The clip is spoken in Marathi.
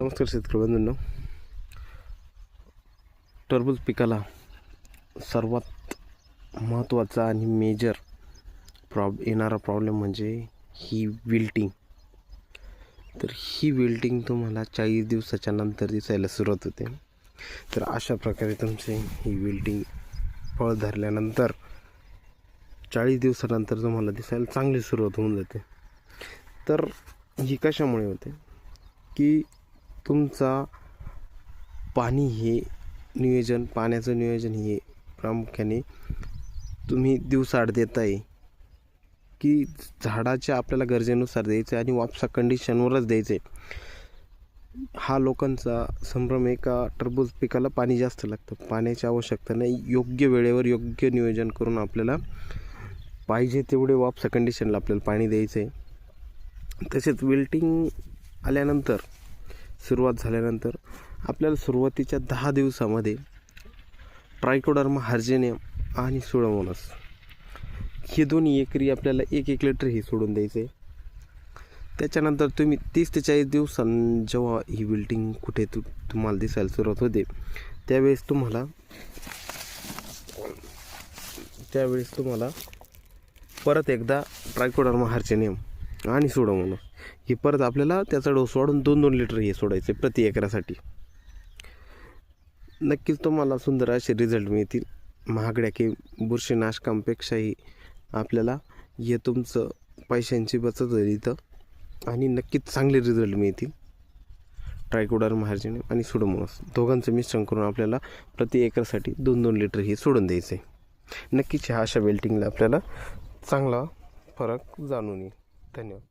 नमस्कार शेतकरी बंधूंनो टरबूज पिकाला सर्वात महत्त्वाचा आणि मेजर प्रॉब येणारा प्रॉब्लेम म्हणजे ही विल्टिंग तर ही विल्टिंग तुम्हाला चाळीस दिवसाच्या नंतर दिसायला सुरुवात होते. तर अशा प्रकारे तुमची ही विल्टिंग फळ धरल्यानंतर चाळीस दिवसानंतर तुम्हाला दिसायला चांगली सुरुवात होऊन जाते. तर ही कशामुळे होते? की तुमचा पाणी हे नियोजन पाण्याचं नियोजन हे प्रामुख्याने तुम्ही दिवसाआड देताय. की झाडाच्या आपल्याला गरजेनुसार द्यायचं आणि वापसा कंडिशनवरच द्यायचं आहे हा लोकांचा संभ्रम एका टरबूज पिकाला पाणी जास्त लागतं. पाण्याची आवश्यकता नाही. योग्य वेळेवर योग्य नियोजन करून आपल्याला पाहिजे तेवढे वापसा कंडिशनला आपल्याला पाणी द्यायचं आहे तसेच विल्टिंग आल्यानंतर सुरुवात झाल्यानंतर आपल्याला सुरुवातीच्या दहा दिवसामध्ये ट्रायकोडर्मा हार्जेनियम आणि सुडोमोनस हे दोन्ही एकरी आपल्याला एक एक लिटर हे सोडून द्यायचं आहे त्याच्यानंतर तुम्ही तीस ते चाळीस दिवसां जेव्हा ही बिल्डिंग कुठे तु तुम्हाला दिसायला सुरुवात होते त्यावेळेस तुम्हाला त्यावेळेस तुम्हाला परत एकदा ट्रायकोडर्मा हार्जेनियम आणि सुडोमोनस हे परत आपल्याला त्याचा डोस वाढून दोन दोन लिटर हे सोडायचे प्रति एकरासाठी. नक्कीच तुम्हाला सुंदर असे रिझल्ट मिळतील. महागड्या की बुरशीनाशकांपेक्षाही आपल्याला हे तुमचं पैशांची बचत होईल इथं. आणि नक्कीच चांगले रिझल्ट मिळतील. ट्रायकोडर मार्जिन आणि सुडोमोनस दोघांचं मिश्रण करून आपल्याला प्रति एकरसाठी दोन दोन लिटर हे सोडून द्यायचं आहे नक्कीच ह्या अशा वेल्टिंगला आपल्याला चांगला फरक जाणून येईल. धन्यवाद.